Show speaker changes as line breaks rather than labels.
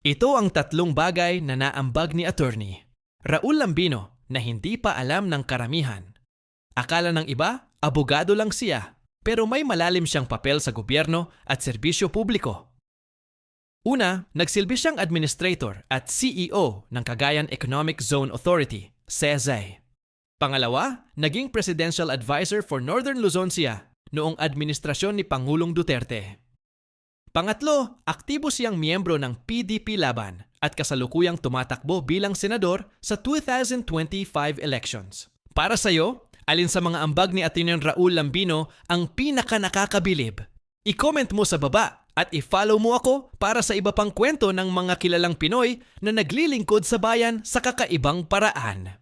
Ito ang tatlong bagay na naambag ni attorney. Raul Lambino na hindi pa alam ng karamihan. Akala ng iba, abogado lang siya, pero may malalim siyang papel sa gobyerno at serbisyo publiko. Una, nagsilbi siyang administrator at CEO ng Cagayan Economic Zone Authority, CEZA. Pangalawa, naging presidential advisor for Northern Luzon siya noong administrasyon ni Pangulong Duterte. Pangatlo, aktibo siyang miyembro ng PDP Laban at kasalukuyang tumatakbo bilang senador sa 2025 elections. Para sa'yo, alin sa mga ambag ni Ateneo Raul Lambino ang pinaka nakakabilib? I-comment mo sa baba at i-follow mo ako para sa iba pang kwento ng mga kilalang Pinoy na naglilingkod sa bayan sa kakaibang paraan.